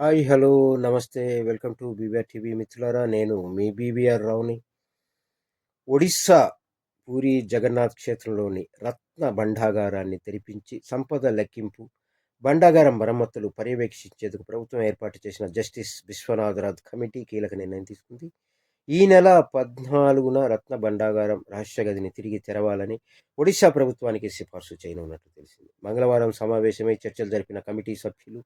Hi hello నమస్తే. Welcome to BBR TV మిత్రులారా నేను మీ బీబీఆర్ రావుని. ఒడిస్సా పూరి జగన్నాథ్ క్షేత్రంలోని రత్న భండాగారాన్ని తెరిపించి సంపద లెక్కింపు భండాగారం మరమ్మతులు పర్యవేక్షించేందుకు ప్రభుత్వం ఏర్పాటు చేసిన జస్టిస్ విశ్వనాథరాథ్ కమిటీ కీలక నిర్ణయం తీసుకుంది. ఈ నెల పద్నాలుగున రత్న భండాగారం రహస్య గదిని తిరిగి తెరవాలని ఒడిశా ప్రభుత్వానికి సిఫార్సు చేయనున్నట్లు తెలిసింది. మంగళవారం సమావేశమై చర్చలు జరిపిన కమిటీ సభ్యులు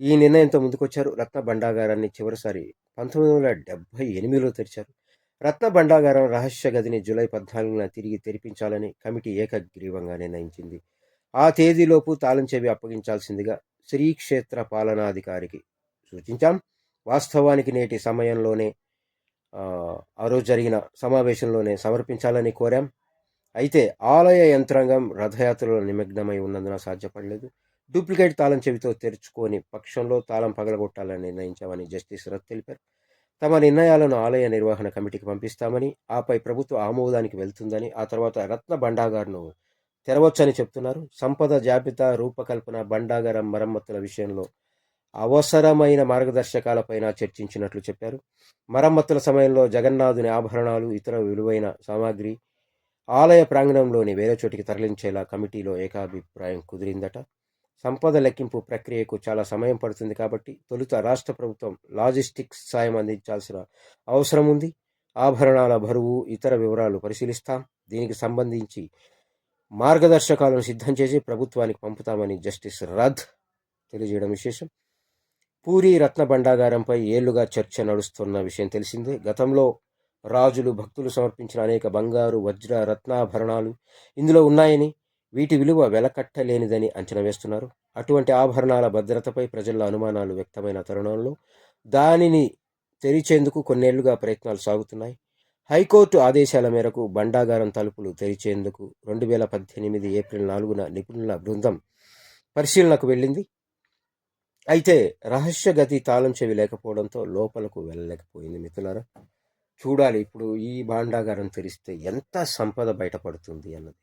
ఈ నిర్ణయంతో ముందుకొచ్చారు రత్న భండాగారాన్ని చివరిసారి పంతొమ్మిది వందల డెబ్బై ఎనిమిదిలో తెరిచారు. రత్న భండాగారం రహస్య గదిని జూలై పద్నాలుగున తిరిగి తెరిపించాలని కమిటీ ఏకగ్రీవంగా నిర్ణయించింది. ఆ తేదీలోపు తాళం చెవి అప్పగించాల్సిందిగా శ్రీక్షేత్ర పాలనాధికారికి సూచించాం. వాస్తవానికి నేటి సమయంలోనే ఆ, ఆ రోజు జరిగిన సమావేశంలోనే సమర్పించాలని కోరాం. అయితే ఆలయ యంత్రాంగం రథయాత్రలో నిమగ్నమై ఉన్నందున సాధ్యపడలేదు. డూప్లికేట్ తాళం చెవితో తెరుచుకొని పక్షంలో తాళం పగలగొట్టాలని నిర్ణయించామని జస్టిస్ రథ్ తెలిపారు. తమ నిర్ణయాలను ఆలయ నిర్వహణ కమిటీకి పంపిస్తామని ఆపై ప్రభుత్వ ఆమోదానికి వెళ్తుందని ఆ తర్వాత రత్న భండాగార్ను తెరవచ్చని చెప్తున్నారు. సంపద జాబితా రూపకల్పన భండాగారం మరమ్మతుల విషయంలో అవసరమైన మార్గదర్శకాలపైన చర్చించినట్లు చెప్పారు. మరమ్మతుల సమయంలో జగన్నాథుని ఆభరణాలు ఇతర విలువైన సామాగ్రి ఆలయ ప్రాంగణంలోని వేరే చోటికి తరలించేలా కమిటీలో ఏకాభిప్రాయం కుదిరిందట. సంపద లెక్కింపు ప్రక్రియకు చాలా సమయం పడుతుంది కాబట్టి తొలుత రాష్ట్ర ప్రభుత్వం లాజిస్టిక్స్ సాయం అందించాల్సిన అవసరం ఉంది. ఆభరణాల బరువు ఇతర వివరాలు పరిశీలిస్తాం. దీనికి సంబంధించి మార్గదర్శకాలను సిద్ధం చేసి ప్రభుత్వానికి పంపుతామని జస్టిస్ రథ్ తెలియజేయడం విశేషం. పూరి రత్న భండాగారంపై ఏళ్ళుగా చర్చ నడుస్తున్న విషయం తెలిసిందే. గతంలో రాజులు భక్తులు సమర్పించిన అనేక బంగారు వజ్ర రత్నాభరణాలు ఇందులో ఉన్నాయని వీటి విలువ వెలకట్టలేనిదని అంచనా వేస్తున్నారు. అటువంటి ఆభరణాల భద్రతపై ప్రజల్లో అనుమానాలు వ్యక్తమైన తరుణంలో దానిని తెరిచేందుకు కొన్నేళ్ళుగా ప్రయత్నాలు సాగుతున్నాయి. హైకోర్టు ఆదేశాల మేరకు బండాగారం తలుపులు తెరిచేందుకు రెండు వేల పద్దెనిమిది ఏప్రిల్ నాలుగున నిపుణుల బృందం పరిశీలనకు వెళ్ళింది. అయితే రహస్య గతి తాళం చెవి లేకపోవడంతో లోపలకు వెళ్ళలేకపోయింది మిత్రులారా. చూడాలి ఇప్పుడు ఈ భాండాగారం తెరిస్తే ఎంత సంపద బయటపడుతుంది అన్నది.